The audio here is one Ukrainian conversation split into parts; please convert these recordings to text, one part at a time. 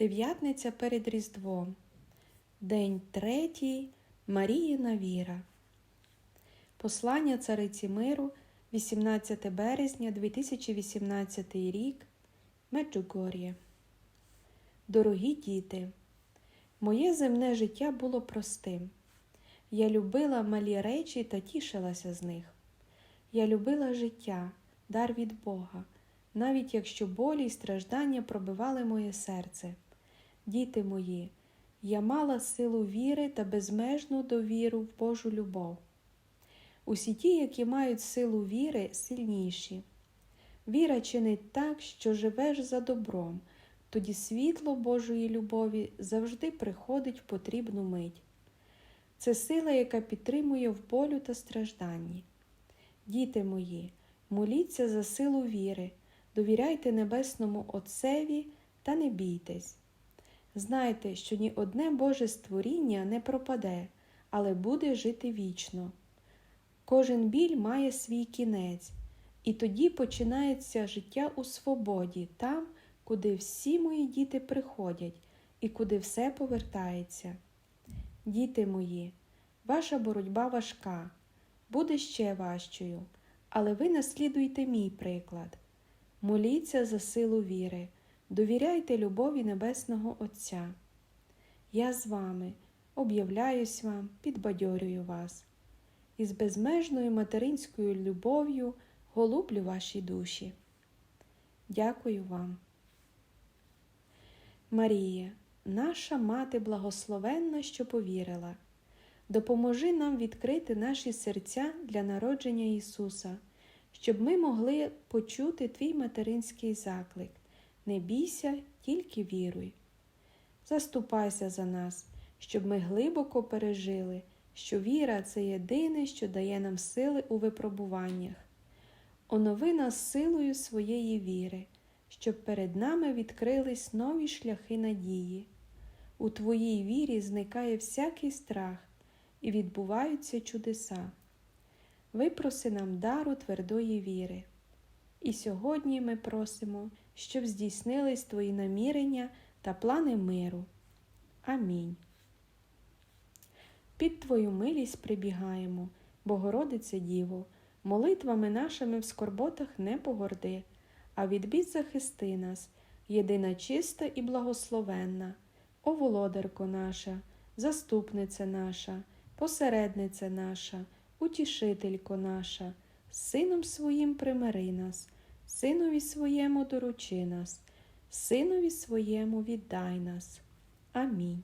Дев'ятниця перед Різдвом. День третій. Маріїна віра. Послання цариці миру, 18 березня 2018 рік. Меджугор'є. Дорогі діти, моє земне життя було простим. Я любила малі речі та тішилася з них. Я любила життя, дар від Бога, навіть якщо болі й страждання пробивали моє серце. Діти мої, я мала силу віри та безмежну довіру в Божу любов. Усі ті, які мають силу віри, сильніші. Віра чинить так, що живеш за добром, тоді світло Божої любові завжди приходить в потрібну мить. Це сила, яка підтримує в болю та стражданні. Діти мої, моліться за силу віри, довіряйте Небесному Отцеві та не бійтесь. Знайте, що ні одне Боже створіння не пропаде, але буде жити вічно. Кожен біль має свій кінець, і тоді починається життя у свободі, там, куди всі мої діти приходять і куди все повертається. Діти мої, ваша боротьба важка, буде ще важчою, але ви наслідуйте мій приклад. Моліться за силу віри, довіряйте любові Небесного Отця. Я з вами об'являюсь вам, підбадьорюю вас. І з безмежною материнською любов'ю голублю ваші душі. Дякую вам. Марія, наша мати благословенна, що повірила. Допоможи нам відкрити наші серця для народження Ісуса, щоб ми могли почути Твій материнський заклик. Не бійся, тільки віруй. Заступайся за нас, щоб ми глибоко пережили, що віра це єдине, що дає нам сили у випробуваннях. Онови нас силою своєї віри, щоб перед нами відкрились нові шляхи надії. У Твоїй вірі зникає всякий страх і відбуваються чудеса. Випроси нам дару твердої віри. І сьогодні ми просимо, щоб здійснились Твої намірення та плани миру. Амінь. Під Твою милість прибігаємо, Богородице Діво, молитвами нашими в скорботах не погорди, а від бід захисти нас, єдина чиста і благословенна, о володарко наша, заступниця наша, посередниця наша, утішителько наша, Сином своїм примири нас, Синові своєму доручи нас, Синові своєму віддай нас. Амінь.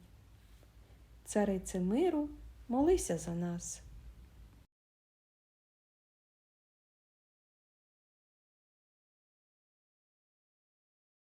Царице миру, молися за нас.